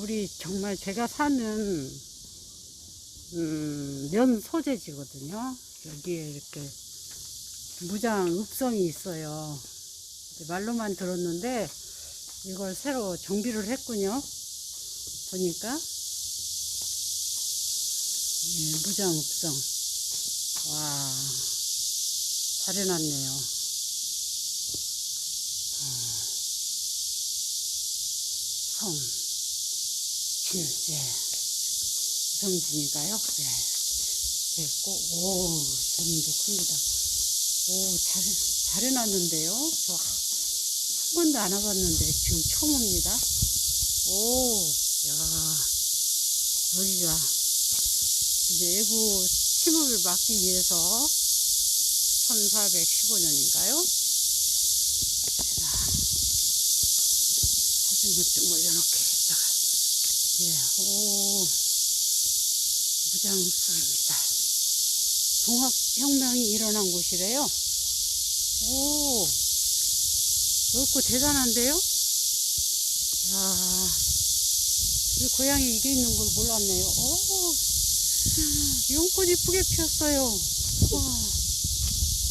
우리 정말 제가 사는 음, 면 소재지거든요. 여기에 이렇게 무장 읍성이 있어요. 말로만 들었는데 이걸 새로 정비를 했군요. 보니까 예, 무장 읍성. 와, 잘 해놨네요. 어, 성, 진, 예. 성진인가요? 예. 됐고, 오, 점도 큽니다. 오, 잘, 잘 해놨는데요? 저 한 번도 안 와봤는데 지금 처음 옵니다. 오, 야, 여기가 이제 애구 침입을 막기 위해서 1415년인가요? 제가 사진을 좀 올려놓게 했다가, 예, 오, 무장수입니다. 동학혁명이 일어난 곳이래요. 오, 넓고 대단한데요? 야 우리 고향에 이게 있는 걸 몰랐네요. 오, 연꽃 이쁘게 피었어요. 와,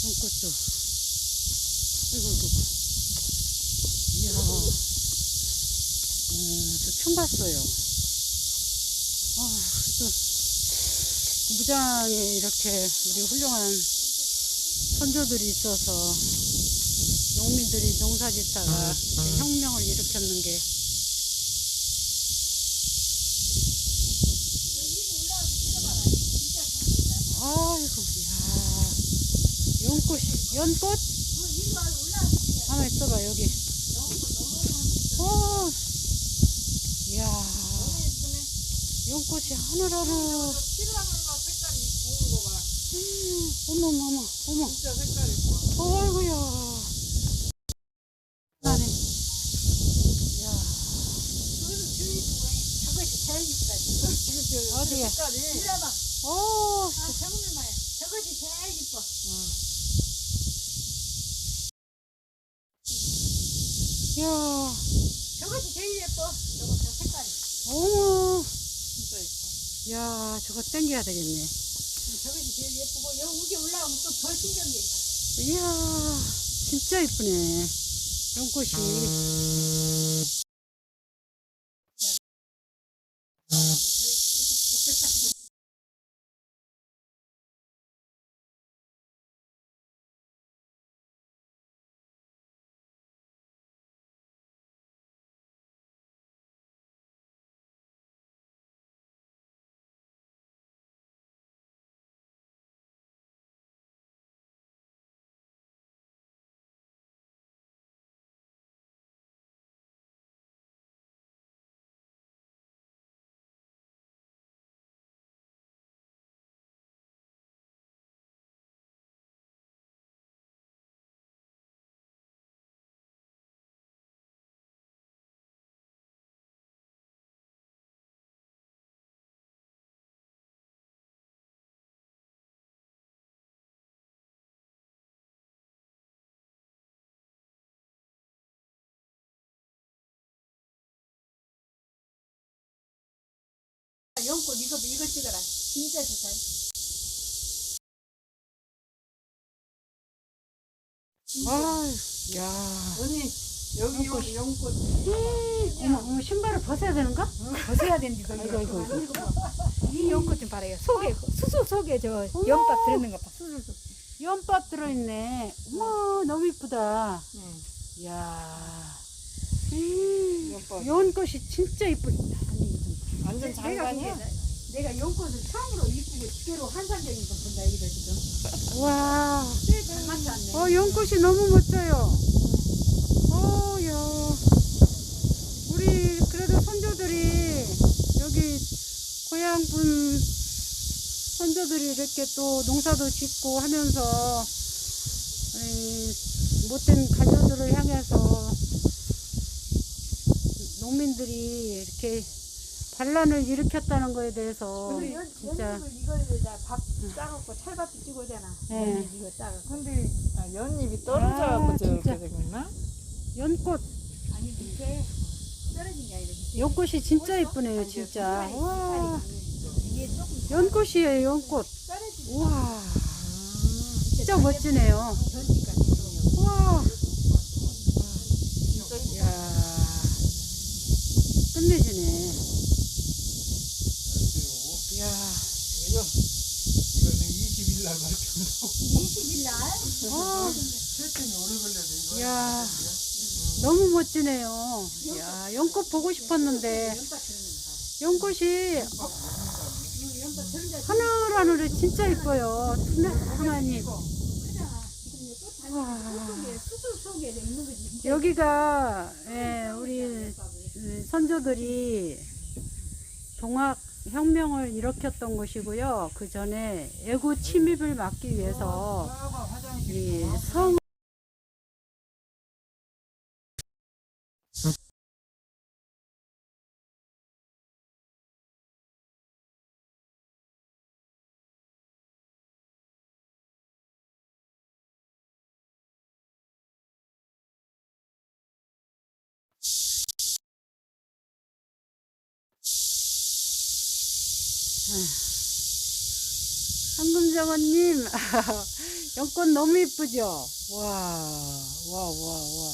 연꽃도. 이거, 이거. 이야, 어, 저 처음 봤어요. 아, 또, 무장에 이렇게 우리 훌륭한 선조들이 있어서 농민들이 농사 짓다가 혁명을 일으켰는 게 아이고, 야 연꽃이, 연꽃? 한번 있어봐, 여기. 오, 이야, 연꽃이 하늘하늘. 음, 어머, 어머, 어머, 어머. 어이구야. 나네. 이야, 어디야? 오, 저것이 제일 이뻐. 이야, 저것이 제일 예뻐. 저거 저 색깔이. 어머. 이야, 저거 땡겨야 되겠네. 저것이 제일 예쁘고 여기 올라오면 또 더 신경이. 이야, 진짜 이쁘네. 연꽃이. 연꽃 이거 이거 찍어라. 진짜 좋다. 아, 야. 언니 여기 요 연꽃 어머, 어머, 신발을 벗어야 되는가? 벗어야 거기. 아이고, 아이고, 아이고. 이거 봐. 이 연꽃 좀 봐라요. 속에 수수 속에 저 연밥 들어있는 거 봐. 속. 연밥 들어있네. 어머, 너무 이쁘다. 응. 이야. 연꽃. 연꽃이 진짜 이쁘다. 완전 장관이야. 내가 연꽃을 처음으로 이쁘게 제대로 환상적인 거 본다 이거 지금. 와. 잘 맞지 않네. 어, 연꽃이 너무 멋져요. 어, 야. 우리, 그래도 선조들이, 여기, 고향 분 선조들이 이렇게 또 농사도 짓고 하면서, 이, 못된 가녀들을 향해서, 농민들이 이렇게 반란을 일으켰다는 거에 대해서, 근데 연, 진짜, 연잎을 이거에다 밥 싸갖고 찰밥도 찍어잖아. 네. 연잎 이거 싸갖고. 근데 아, 연잎이 아, 떨어져갖고 진짜. 저렇게 되겠나? 연꽃, 아니 근데 떨어진 게 아니라 연꽃이 진짜 이쁘네요, 진짜. 와, 연꽃이에요, 연꽃. 떨어진 우와, 진짜 멋지네요. 와, 이야, 끝내주네. 이야, 이거는 20일 날 발표로 20일 날 이거 이야, 너무 멋지네요. 이야, 연꽃 보고 싶었는데, 연꽃이 하늘하늘에 진짜 이뻐요. 거지. 여기가 예, 우리 음, 선조들이 동학 혁명을 일으켰던 곳이고요. 그 전에 애구 침입을 막기 위해서 화장실 이 성. 황금정원님, 연꽃 너무 이쁘죠? 와, 와, 와, 와.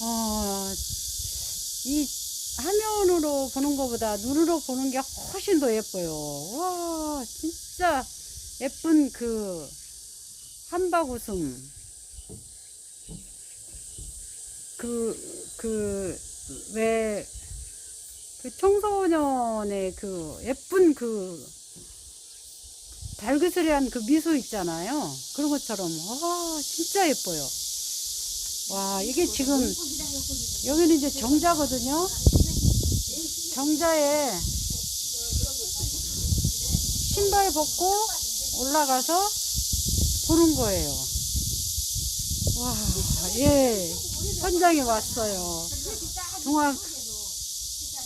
어, 이 화면으로 보는 것보다 눈으로 보는 게 훨씬 더 예뻐요. 와, 진짜 예쁜 그 한바구음. 그, 그, 왜, 그 청소년의 그 예쁜 그 달그스레한 그 미소 있잖아요. 그런 것처럼, 와, 진짜 예뻐요. 와, 이게 지금, 여기는 이제 정자거든요. 정자에 신발 벗고 올라가서 보는 거예요. 와, 예. 현장에 왔어요. 동학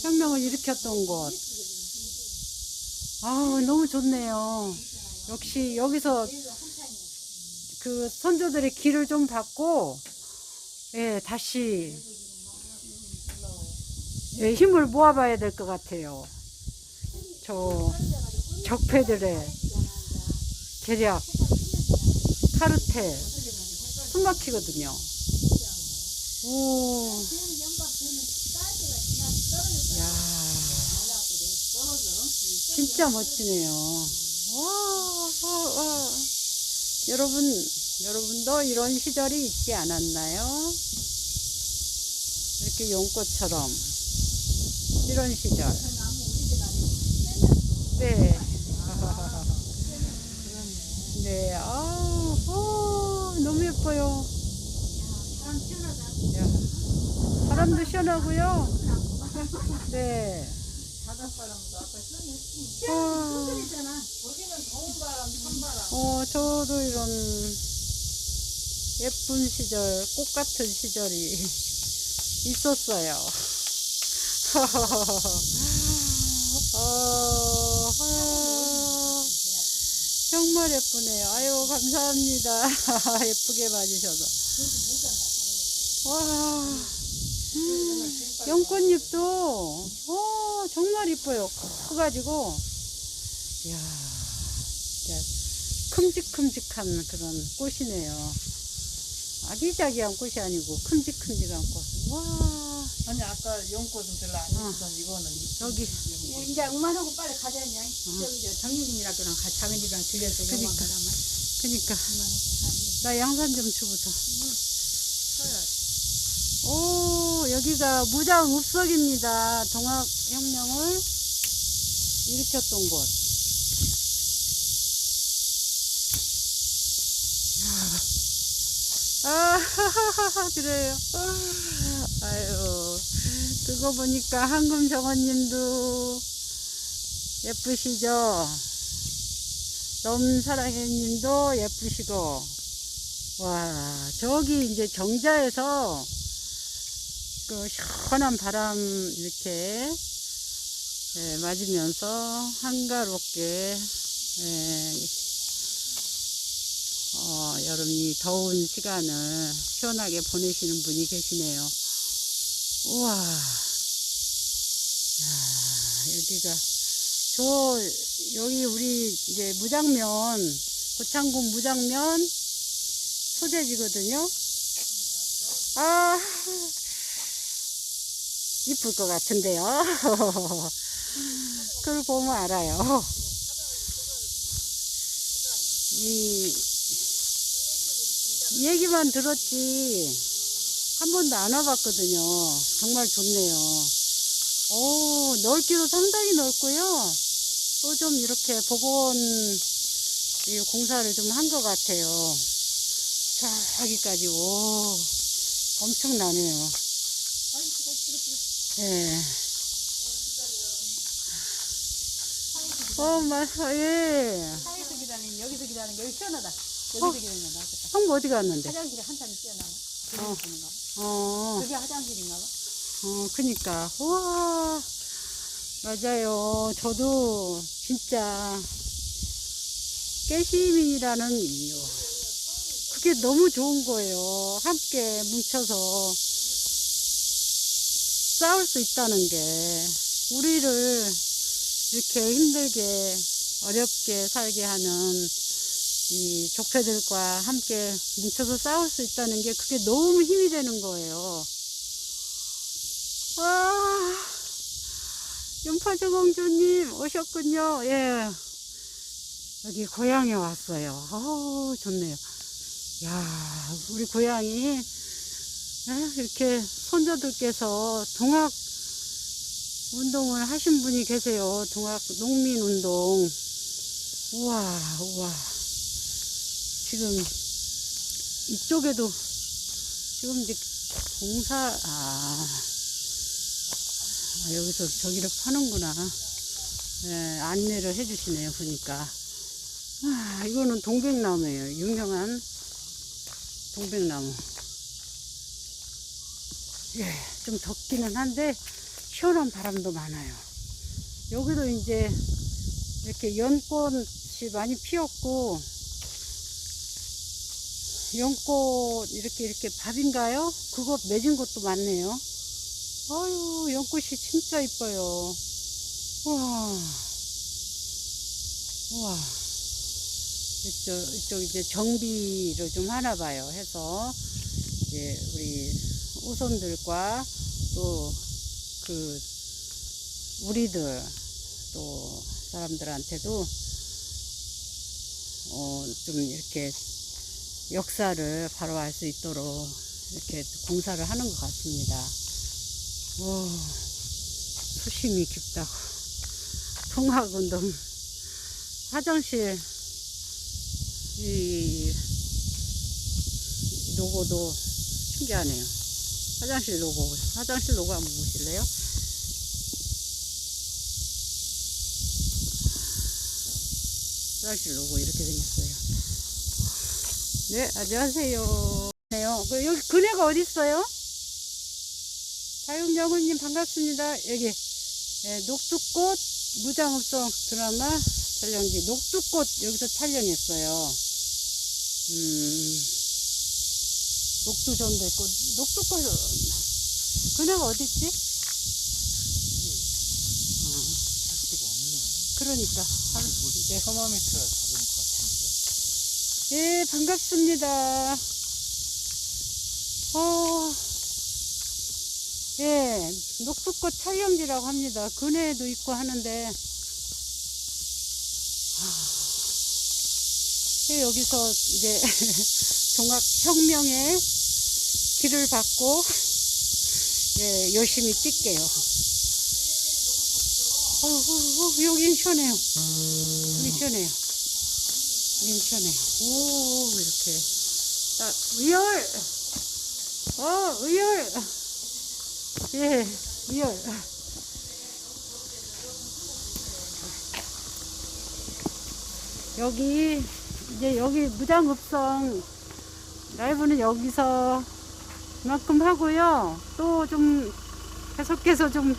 혁명을 일으켰던 곳. 아 너무 좋네요. 역시 여기서 그 선조들의 길을 좀 받고, 예, 다시, 예, 힘을 모아봐야 될 것 같아요. 저 적폐들의 계략, 카르텔, 숨 막히거든요. 오, 진짜 멋지네요. 와, 와, 와. 여러분, 여러분도 이런 시절이 있지 않았나요? 이렇게 용꽃처럼. 이런 시절. 네. 네, 아, 어, 너무 예뻐요. 야, 바람도 시원하고요. 네. 와. 어, 저도 이런 예쁜 시절, 꽃 같은 시절이 있었어요. 어, 아, 정말 예쁘네요. 아유, 감사합니다. 예쁘게 봐주셔서. 와, 음, 연꽃잎도, 어, 정말 이뻐요. 커가지고, 이야, 큼직큼직한 그런 꽃이네요. 아기자기한 꽃이 아니고 큼직큼직한 꽃. 와, 아니 아까 연꽃은 별로 안 예쁘던 이거는 여기. 이제 응만하고 빨리 가자 이제. 저기 저 정유진이랑 같이 자매들이랑 들려서 영화 그러니까. 가라면. 그니까. 나 양산 좀 주고서. 오, 여기가 무장 읍석입니다. 동학혁명을 일으켰던 곳. 아, 그래요. 아유, 그거 보니까 한금정원님도 예쁘시죠? 넘사랑해님도 예쁘시고, 와, 저기 이제 정자에서 그 시원한 바람 이렇게 예, 맞으면서 한가롭게 예, 어, 여름 이 더운 시간을 시원하게 보내시는 분이 계시네요. 우와. 야, 여기가, 저, 여기 우리 이제 무장면, 고창군 무장면 소재지거든요. 아, 이쁠 것 같은데요. 그걸 보면 알아요. 이, 얘기만 들었지, 한 번도 안 와봤거든요. 정말 좋네요. 오, 넓기도 상당히 넓고요. 또 좀 이렇게 복원 이 공사를 좀 한 것 같아요. 저기까지, 오, 엄청나네요. 예. 어, 맞아, 예. 상에서 기다리는 여기서 기다리는 게 여기 시원하다. 여기서 기다리는 거 나겠다. 형 어디 갔는데? 화장실에 한참 뛰어나와. 어. 어, 저게 화장실인가 봐. 어, 그니까. 우와. 맞아요. 저도 진짜 깨시민이라는 이유. 그게 너무 좋은 거예요. 함께 뭉쳐서 싸울 수 있다는 게 우리를 이렇게 힘들게 어렵게 살게 하는 이 족패들과 함께 뭉쳐서 싸울 수 있다는 게 그게 너무 힘이 되는 거예요. 와, 윤파주 공주님 오셨군요. 예. 여기 고향에 왔어요. 어우, 좋네요. 야, 우리 고향이 예, 이렇게 손자들께서 동학 운동을 하신 분이 계세요. 동학 농민 운동. 우와, 우와. 지금 이쪽에도 지금 이제 공사, 아, 아, 여기서 저기를 파는구나. 예, 안내를 해주시네요, 보니까. 아, 이거는 동백나무예요. 유명한 동백나무. 예, 좀 덥기는 한데, 시원한 바람도 많아요. 여기도 이제 이렇게 연꽃이 많이 피었고, 연꽃 이렇게 이렇게 밥인가요? 그거 맺은 것도 많네요. 아유, 연꽃이 진짜 이뻐요. 우와. 우와. 이쪽, 이쪽 이제 정비를 좀 하나 봐요. 해서, 이제 우리 우손들과 또 그, 우리들, 또 사람들한테도, 어, 좀 이렇게 역사를 바로 알 수 있도록 이렇게 공사를 하는 것 같습니다. 오, 수심이 깊다고. 통학운동. 화장실, 이, 로고도 신기하네요. 화장실 로 고. 화장실 로고 한번 보실래요? 화장실 로 고 이렇게 생겼어요. 네, 안녕하세요. 그 여기 그네가 어디 있어요? 자윤정우님 반갑습니다. 여기 예, 녹두꽃 무장읍성 드라마 촬영지 녹두꽃 여기서 촬영했어요. 음, 녹두전도 있고 녹두꽃 그네가 어디 있지? 어, 데가 없네. 그러니까 한- 이제 서마미터 잡은 것 같은데. 예, 반갑습니다. 어, 예, 녹두꽃 촬영지라고 합니다. 그네도 있고 하는데, 아, 예, 여기서 이제 종합혁명의 길을 받고, 예, 열심히 뛸게요. 어우, 여긴 시원해요. 여기 시원해요. 여긴 시원해요. 오, 이렇게. 딱, 의열! 어, 의열! 예, 의열. 여기, 이제 여기 무장읍성 라이브는 여기서 그만큼 하고요. 또 좀 계속해서 좀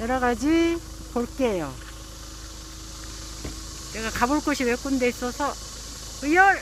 여러 가지 볼게요. 내가 가볼 곳이 몇 군데 있어서 의열!